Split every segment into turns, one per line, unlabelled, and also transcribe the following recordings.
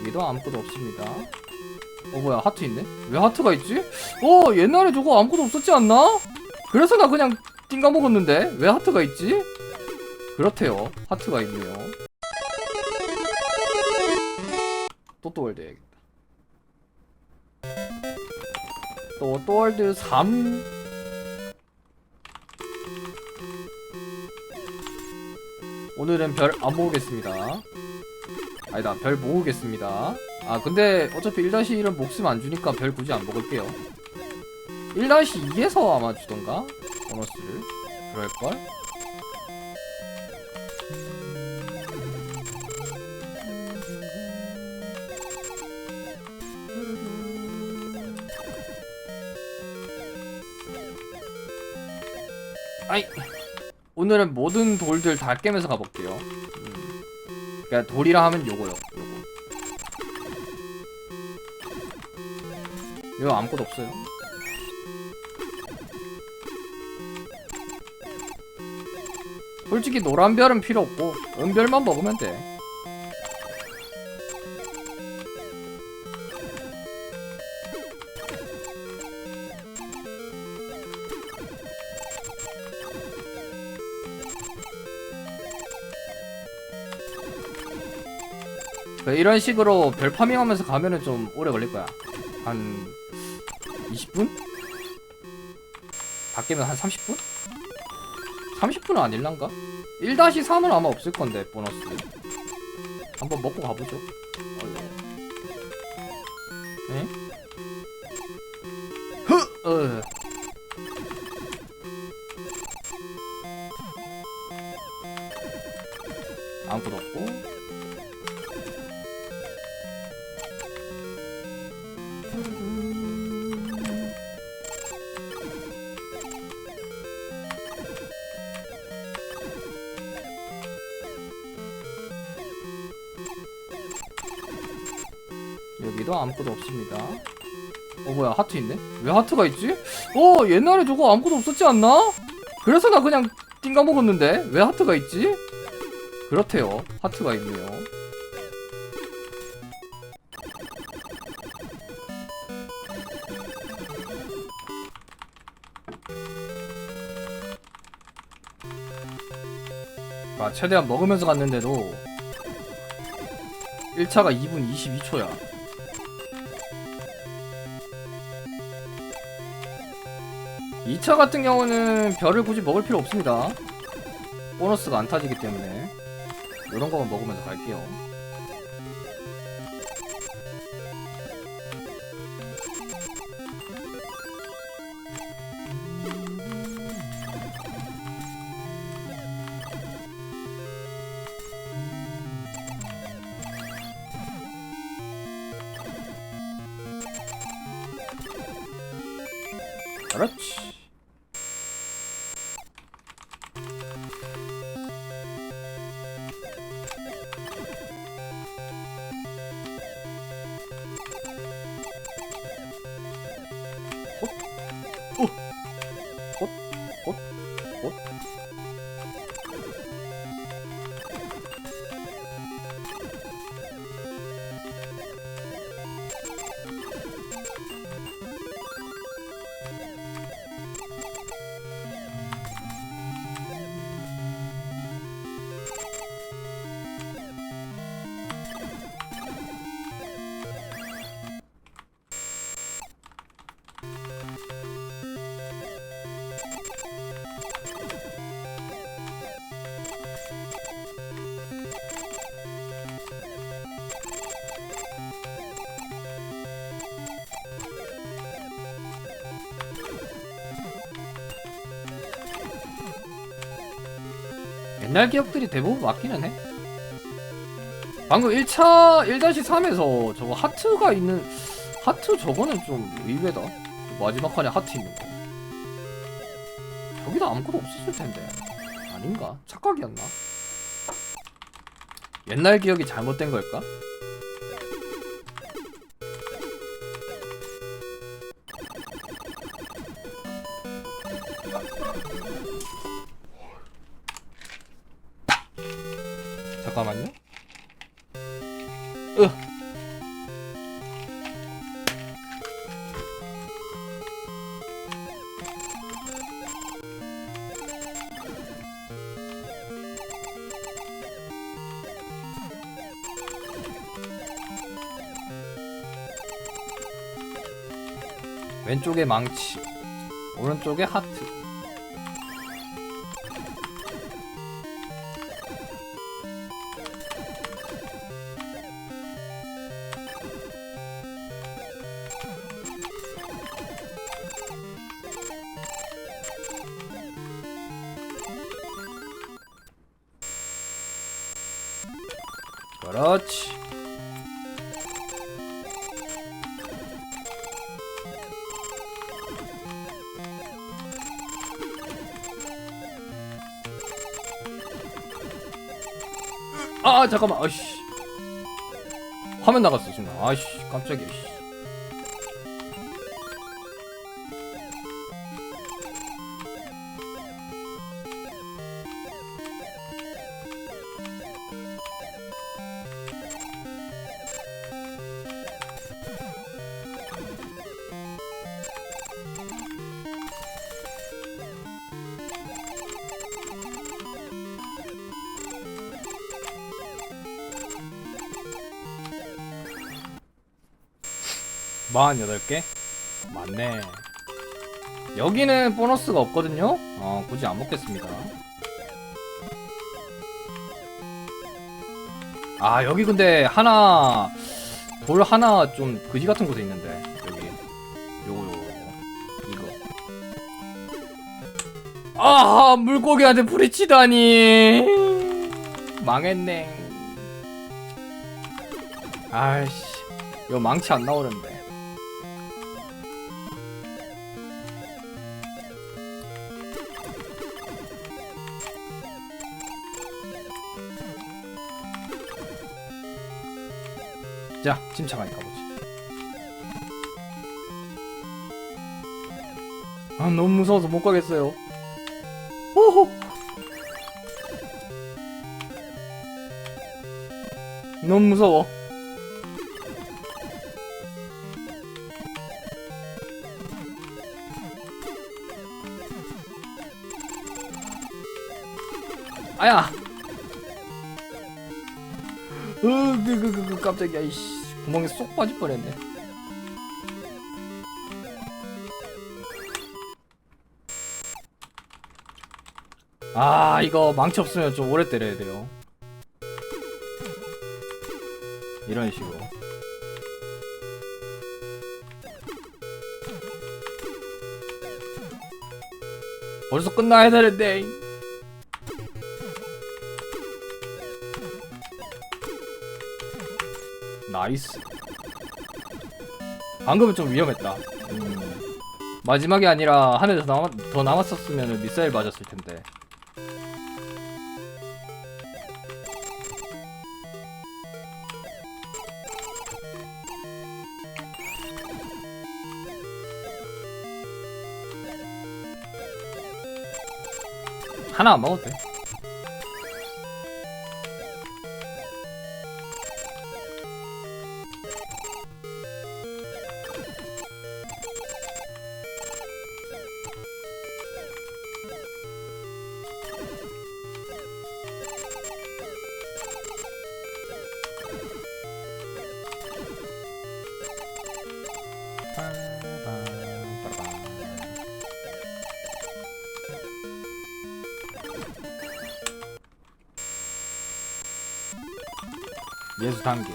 여기도 아무것도 없습니다. 어 뭐야 하트 있네? 왜 하트가 있지? 어 옛날에 저거 아무것도 없었지 않나? 그래서 나 그냥 띵가 먹었는데 왜 하트가 있지? 그렇대요 하트가 있네요. 또또월드 해야겠다. 또또월드 3 오늘은 별 안 모으겠습니다. 아니다 별 모으겠습니다 아 근데 어차피 1-1은 목숨 안 주니까 별 굳이 안 먹을게요 1-2에서 아마 주던가 보너스를 그럴걸? 아이 오늘은 모든 돌들 다 깨면서 가볼게요 음. 그러니까 돌이라 하면 요거요. 요거. 이거 아무것도 없어요. 솔직히 노란 별은 필요 없고 은별만 먹으면 돼. 그 이런 식으로 별 파밍하면서 가면은 좀 오래 걸릴 거야. 한 20분? 다 깨면 한 30분? 30분은 아닐란가? 1-3은 아마 없을 건데 보너스. 한번 먹고 가보죠. 에? 흐! 어. 여기도 아무것도 없습니다. 어 뭐야 하트 있네? 왜 하트가 있지? 어 옛날에 저거 아무것도 없었지 않나? 그래서 나 그냥 띵가 먹었는데 왜 하트가 있지? 그렇대요 하트가 있네요. 아 최대한 먹으면서 갔는데도 1차가 2분 22초야. 이차 같은 경우는 별을 굳이 먹을 필요 없습니다. 보너스가 안 타지기 때문에 이런 거만 먹으면서 갈게요. 옛날 기억들이 대부분 맞기는 해. 방금 1차 1-3에서 저거 하트가 있는 하트 저거는 좀 의외다. 마지막 칸에 하트 있는 거. 저기도 아무것도 없었을 텐데. 아닌가? 착각이었나? 옛날 기억이 잘못된 걸까? 왼쪽에 망치 오른쪽에 하트. 그렇지 아 잠깐만. 아씨. 화면 나갔어 순간 아씨 깜짝이야 씨. 마흔여덟 개? 맞네. 여기는 보너스가 없거든요? 어 굳이 안 먹겠습니다. 아 여기 근데 하나 돌 하나 좀 그지 같은 곳에 있는데 여기. 요거 요거 이거. 아 물고기한테 부딪히다니. 망했네. 아이씨 이거 망치 안 나오는데 자 침착하게 가보지. 아 너무 무서워서 못 가겠어요. 호호! 너무 무서워. 아야 그, 깜짝이야 이씨. 구멍에 쏙 빠질 뻔했네. 아 이거 망치 없으면 좀 오래 때려야 돼요. 이런 식으로. 벌써 끝나야 되는데 나이스. 방금은 좀 위험했다. 음, 마지막이 아니라 하늘에서 남았, 더 남았었으면 미사일 맞았을 텐데. 하나 안 먹어도 돼 예수 단계.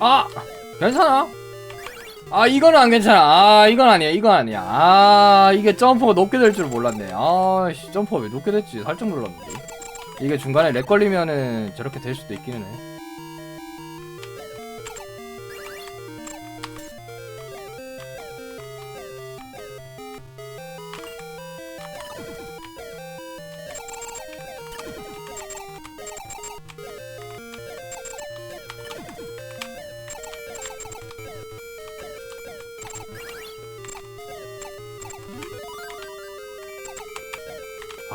아 괜찮아? 아 이거는 안 괜찮아. 아 이건 아니야. 이건 아니야. 아 이게 점프가 높게 될 줄 몰랐네. 아씨 점프가 왜 높게 됐지? 살짝 놀랐는데. 이게 중간에 렉 걸리면은 저렇게 될 수도 있기는 해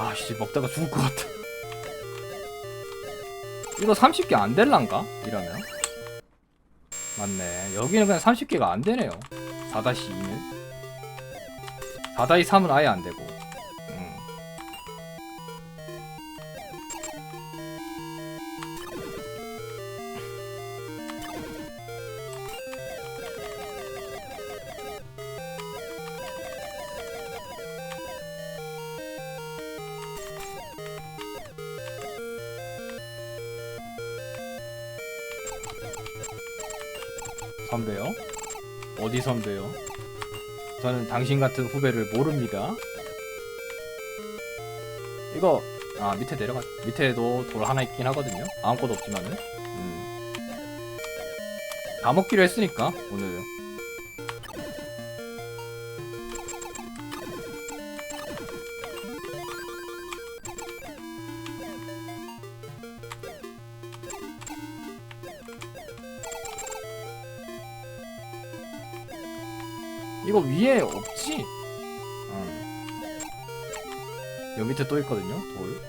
아씨 먹다가 죽을 것 같아. 이거 30개 안 될란가? 이러면? 맞네. 여기는 그냥 30개가 안 되네요. 4-2는? 4-3은 아예 안 되고 선배요? 어디 선배요? 저는 당신 같은 후배를 모릅니다. 이거 아 밑에 내려가 밑에도 돌 하나 있긴 하거든요. 아무것도 없지만은 음. 다 먹기로 했으니까 오늘 이거 위에 없지? 응. 여기 밑에 또 있거든요, 돌.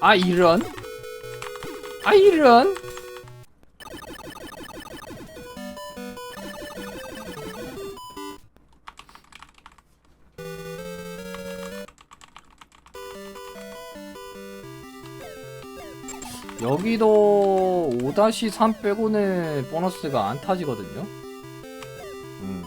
아 이런 아 이런 여기도 5-3 빼고는 보너스가 안 타지거든요. 음.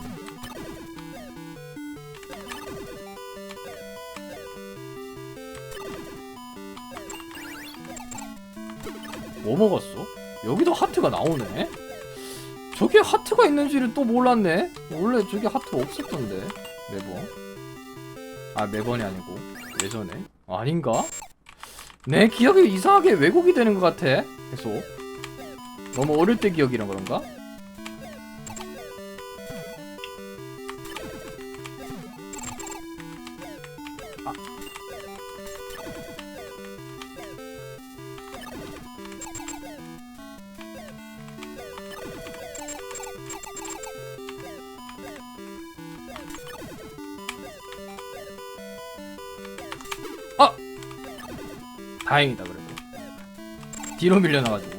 뭐 먹었어? 여기도 하트가 나오네? 저게 하트가 있는지를 또 몰랐네? 원래 저게 하트 없었던데, 매번. 아, 매번이 아니고, 예전에. 아닌가? 내 기억이 이상하게 왜곡이 되는 것 같아. 계속. 너무 어릴 때 기억이란 그런가? 아. 아! 다행이다 그래도 뒤로 밀려나가지고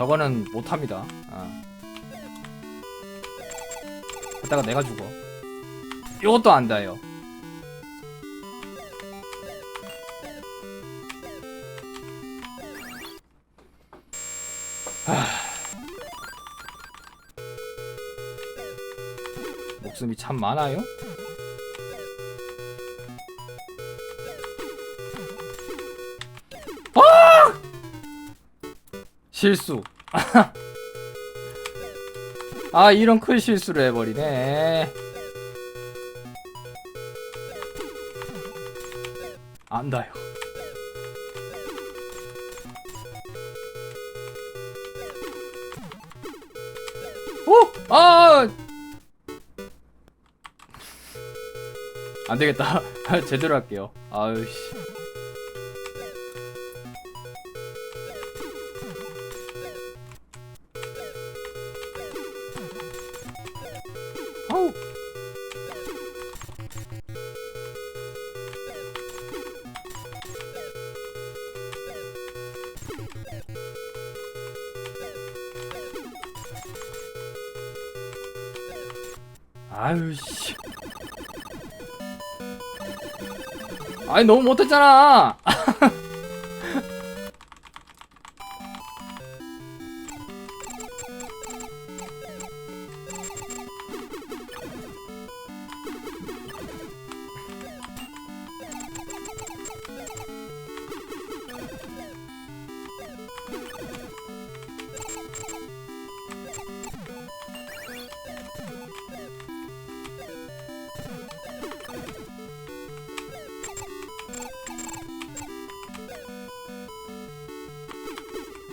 저거는 못합니다. 아. 그다가 내가 죽어. 이것도 안 닿아요. 하... 목숨이 참 많아요 실수. 아 이런 큰 실수를 해버리네. 안다요. 오! 아! 안 되겠다. 제대로 할게요. 아유 씨. 아니 너무 못했잖아.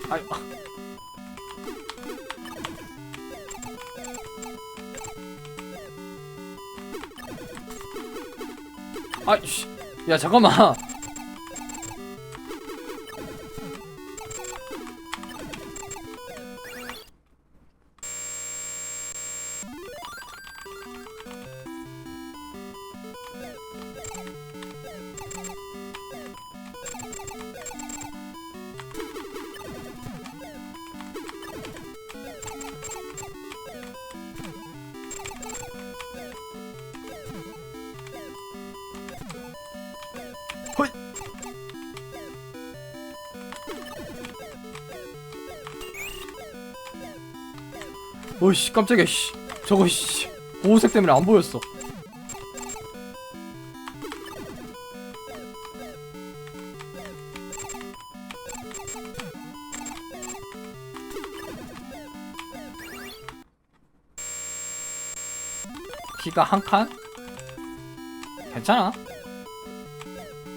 아유. 아이씨 야 잠깐만 어이씨 깜짝이야 씨. 저거 씨. 보호색 때문에 안 보였어. 키가 한 칸? 괜찮아.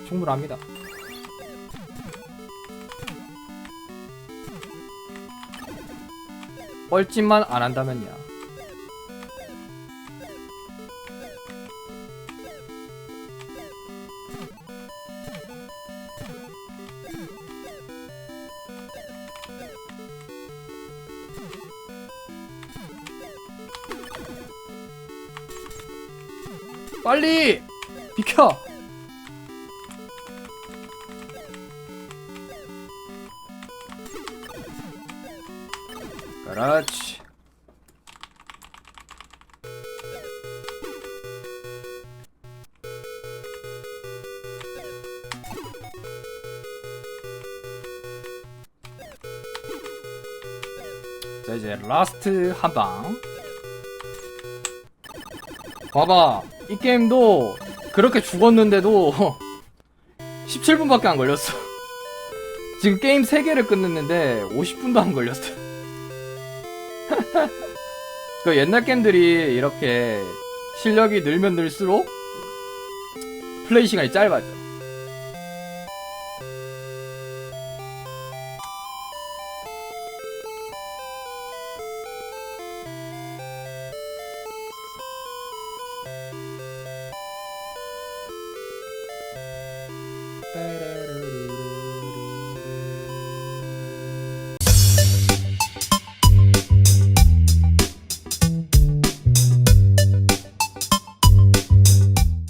충분합니다 뻘짓만 안 한다면야. 빨리! 비켜 그렇지. 자 이제 라스트 한 방. 봐봐 이 게임도 그렇게 죽었는데도 17분밖에 안 걸렸어. 지금 게임 3개를 끝냈는데 50분도 안 걸렸어 그 옛날 게임들이 이렇게 실력이 늘면 늘수록 플레이 시간이 짧아져